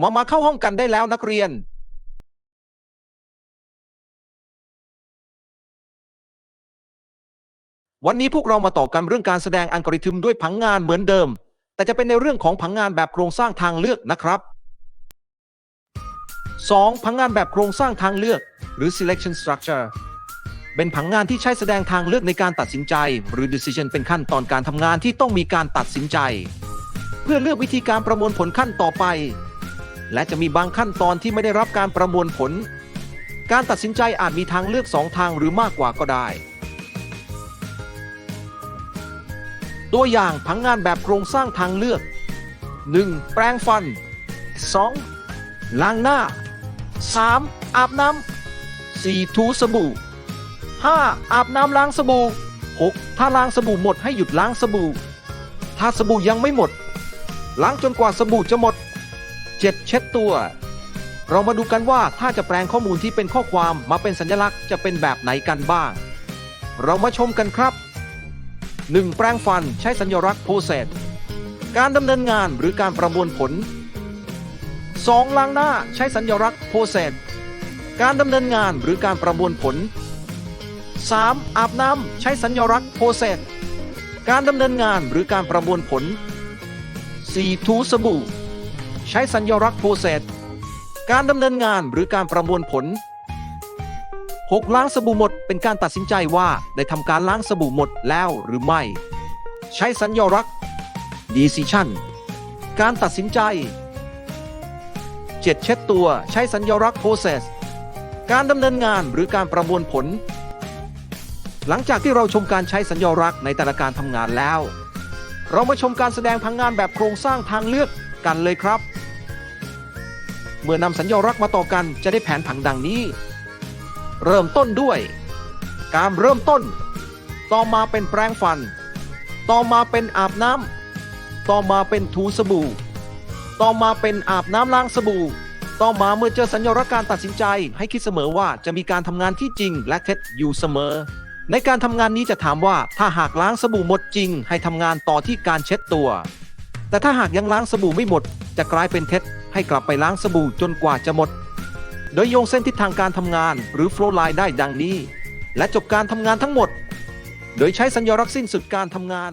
มามาเข้าห้องกันได้แล้วนักเรียนวันนี้พวกเรามาต่อกันเรื่องการแสดงอัลกอริทึมด้วยผังงานเหมือนเดิม แต่จะเป็นในเรื่องของผังงานแบบโครงสร้างทางเลือกนะครับ 2. ผังงานแบบโครงสร้างทางเลือก หรือ selection structure เป็นผังงานที่ใช้แสดงทางเลือกในการตัดสินใจ หรือ decision เป็นขั้นตอนการทำงานที่ต้องมีการตัดสินใจ เพื่อเลือกวิธีการประมวลผลขั้นต่อไป และจะมีบางขั้นตอนที่ไม่ได้รับการประมวลผล การตัดสินใจอาจมีทางเลือกสองทางหรือมากกว่าก็ได้ ตัวอย่างผังงานแบบโครงสร้างทางเลือก 1. แปรงฟัน 2. ล้างหน้า 3. อาบน้ำ 4. ถูสบู่ 5. อาบน้ำล้างสบู่ 6. ถ้าล้างสบู่หมดให้หยุดล้างสบู่ ถ้าสบู่ยังไม่หมด ล้างจนกว่าสบู่จะหมด 7. เช็ดตัว เรามาดูกันว่าถ้าจะแปลงข้อมูลที่เป็นข้อความมาเป็นสัญลักษณ์จะเป็นแบบไหนกันบ้าง เรามาชมกันครับ 1. แปรงฟันใช้สัญลักษณ์โพเซตการดำเนินงานหรือการประมวลผล 2. ล้างหน้าใช้สัญลักษณ์โพเซตการดำเนินงานหรือการประมวลผล 3. อาบน้ำใช้สัญลักษณ์โพเซตการดำเนินงานหรือการประมวลผล 4. ถูสบู่ ใช้สัญลักษณ์โพเซตการดำเนินงานหรือการประมวลผล 6. ล้างสบู่หมดเป็นการตัดสินใจว่าได้ทำการล้างสบู่หมดแล้วหรือไม่ ใช้สัญลักษณ์ decision การตัดสินใจ 7. เช็ดตัวใช้สัญลักษณ์ process การดำเนินงานหรือการประมวลผล หลังจากที่เราชมการใช้สัญลักษณ์ในแต่ละการทำงานแล้ว เรามาชมการแสดงพังงานแบบโครงสร้างทางเลือกกันเลยครับ เมื่อนำสัญลักษณ์มาต่อกันจะได้แผนผังดังนี้ เริ่มต้นด้วย การเริ่มต้น ต่อมาเป็นแปรงฟัน ต่อมาเป็นอาบน้ำต่อมาเป็นถูสบู่ ต่อมาเป็นอาบน้ำล้างสบู่ ต่อมาเมื่อเจอสัญลักษณ์การตัดสินใจ ให้คิดเสมอว่าจะมีการทำงานที่จริงและเท็จอยู่เสมอ ในการทำงานนี้จะถามว่าถ้าหากล้างสบู่หมดจริง ให้ทำงานต่อที่การเช็ดตัว แต่ถ้าหากยังล้างสบู่ไม่หมด จะกลายเป็นเท็จ ให้กลับไปล้างสบู่จนกว่าจะหมด โดยโยงเส้นทิศทางการทำงานหรือโฟลไลน์ได้ดังนี้ และจบการทำงานทั้งหมด โดยใช้สัญลักษณ์สิ้นสุดการทำงาน